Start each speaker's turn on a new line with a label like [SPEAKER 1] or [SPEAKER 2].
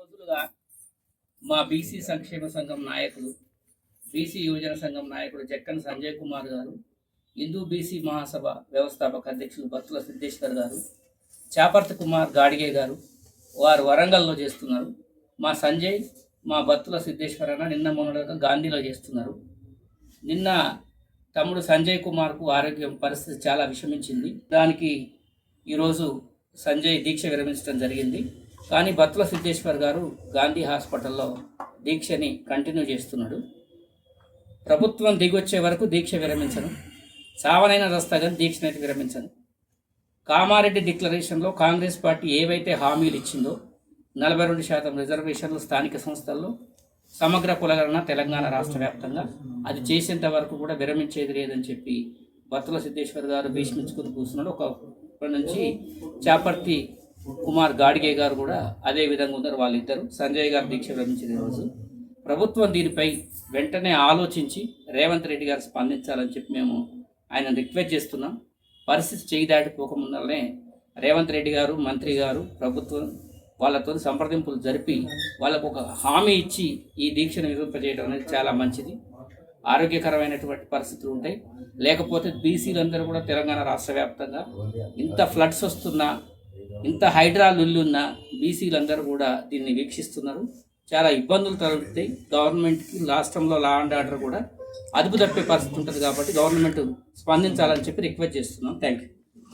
[SPEAKER 1] రోజులుగా మా బీసీ సంక్షేమ సంఘం నాయకులు బీసీ యువజన సంఘం నాయకుడు జక్కన్ సంజయ్ కుమార్ గారు హిందూ బీసీ మహాసభ వ్యవస్థాపక అధ్యక్షులు బత్తుల సిద్ధేశ్వర్ గారు చాపర్తి కుమార్ గాడిగే గారు వారు వరంగల్లో చేస్తున్నారు. మా సంజయ్ మా బత్తుల సిద్ధేశ్వర్ అన్న నిన్న మొన్నగా గాంధీలో చేస్తున్నారు. నిన్న తమ్ముడు సంజయ్ కుమార్కు ఆరోగ్యం పరిస్థితి చాలా విషమించింది. దానికి ఈరోజు సంజయ్ దీక్ష విరమించడం జరిగింది. కానీ బత్తుల సిద్ధేశ్వర్ గారు గాంధీ హాస్పిటల్లో దీక్షని కంటిన్యూ చేస్తున్నాడు. ప్రభుత్వం దిగొచ్చే వరకు దీక్ష విరమించను. చావనైన రస్తాగా దీక్షనైతే విరమించను. కామారెడ్డి డిక్లరేషన్లో కాంగ్రెస్ పార్టీ ఏవైతే హామీలు ఇచ్చిందో నలభై రెండు శాతం రిజర్వేషన్లు స్థానిక సంస్థల్లో సమగ్ర కులగణన తెలంగాణ రాష్ట్ర వ్యాప్తంగా అది చేసేంత వరకు కూడా విరమించేది లేదని చెప్పి బత్తుల సిద్ధేశ్వర్ గారు భీష్మించుకుని కూర్చున్నాడు. ఒక నుంచి చాపర్తి కుమార్ గాడిగే గారు కూడా అదే విధంగా ఉన్నారు వాళ్ళిద్దరు. సంజయ్ గారు దీక్ష విరమించిన రోజు. ప్రభుత్వం దీనిపై వెంటనే ఆలోచించి రేవంత్ రెడ్డి గారు స్పందించాలని చెప్పి మేము ఆయన రిక్వెస్ట్ చేస్తున్నాం. పరిస్థితి చేయి దాటిపోకముందరనే రేవంత్ రెడ్డి గారు మంత్రి గారు ప్రభుత్వం వాళ్ళతో సంప్రదింపులు జరిపి వాళ్ళకు ఒక హామీ ఇచ్చి ఈ దీక్షను నిరూపింపజేయడం అనేది చాలా మంచిది. ఆరోగ్యకరమైనటువంటి పరిస్థితులు ఉంటాయి. లేకపోతే బీసీలందరూ కూడా తెలంగాణ రాష్ట్ర వ్యాప్తంగా ఇంత ఫ్లడ్స్ వస్తున్నా ఇంత హైడ్రా లుల్లున్నా బీసీలందరూ కూడా దీన్ని వీక్షిస్తున్నారు. చాలా ఇబ్బందులు తలెత్తాయి. గవర్నమెంట్కి రాష్ట్రంలో లా అండ్ ఆర్డర్ కూడా అదుపు తప్పే పరిస్థితి ఉంటుంది కాబట్టి గవర్నమెంట్ స్పందించాలని చెప్పి రిక్వెస్ట్ చేస్తున్నాం. Thank you